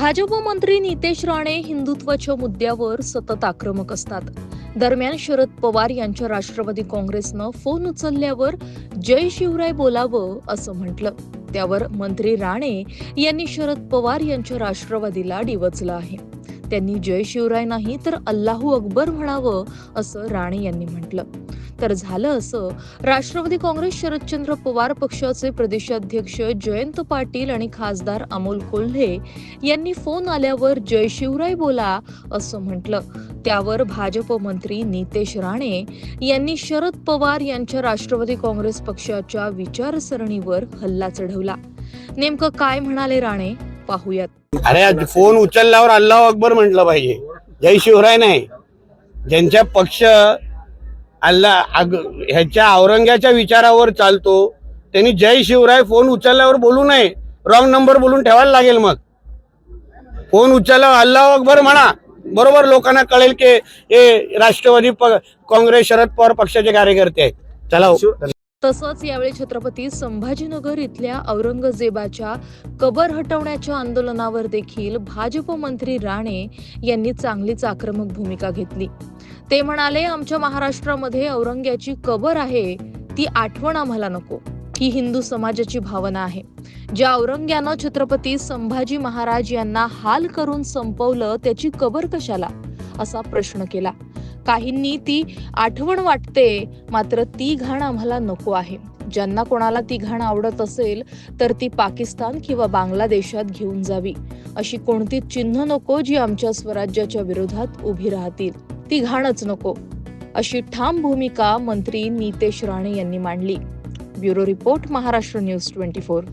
भाजप मंत्री नितेश राणे हिंदुत्वाच्या मुद्द्यावर सतत आक्रमक असतात. दरम्यान शरद पवार यांच्या राष्ट्रवादी काँग्रेसनं फोन उचलल्यावर जय शिवराय बोलावं असं म्हटलं. त्यावर मंत्री राणे यांनी शरद पवार यांच्या राष्ट्रवादीला डिवचलं आहे. त्यांनी जय शिवराय नाही तर अल्लाहू अकबर म्हणावं असं राणे यांनी म्हटलं. तर झालं असं. राष्ट्रवादी काँग्रेस शरदचंद्र पवार पक्षाचे प्रदेशाध्यक्ष जयंत पाटील आणि खासदार अमोल कोल्हे यांनी फोन आल्यावर जय शिवराय बोला असं म्हटलं. त्यावर भाजप मंत्री नितेश राणे यांनी शरद पवार यांच्या राष्ट्रवादी काँग्रेस पक्षाच्या विचारसरणीवर हल्ला चढवला. नेमकं काय म्हणाले राणे? पाहूयात. अरे आज फोन उचलल्यावर अल्लाह अकबर म्हटलं पाहिजे. जय शिवराय नाही. ज्यांच्या पक्ष अल्लाह अग ह्याच्या औरंग्याच्या विचारावर चालतो त्यांनी जय शिवराय फोन उचलल्यावर बोलू नये. रॉंग नंबर बोलून ठेवायला लागेल मग. फोन उचलल्यावर अल्लाह अकबर म्हणा. बरोबर लोकांना कळेल की हे राष्ट्रवादी काँग्रेस शरद पवार पक्षाचे कार्यकर्ते आहेत. चला हो. तसंच यावेळी छत्रपती संभाजीनगर इथल्या औरंगजेबाच्या कबर हटवण्याच्या आंदोलनावर देखील भाजप मंत्री राणे यांनी चांगलीच आक्रमक भूमिका घेतली. ते म्हणाले आमच्या महाराष्ट्रामध्ये औरंग्याची कबर आहे ती आठवण आम्हाला नको. ही हिंदू समाजाची भावना आहे. ज्या औरंग्यानं छत्रपती संभाजी महाराज यांना हाल करून संपवलं त्याची कबर कशाला? असा प्रश्न केला. काहींनी ती आठवण वाटते मात्र ती घाण आम्हाला नको आहे. ज्यांना कोणाला ती घाण आवडत असेल तर ती पाकिस्तान किंवा बांगलादेशात घेऊन जावी. अशी कोणती चिन्ह नको जी आमच्या स्वराज्याच्या विरोधात उभी राहतील? ती घाणच नको. अशी ठाम भूमिका मंत्री नितेश राणे यांनी मांडली. Bureau report Maharashtra news twenty four.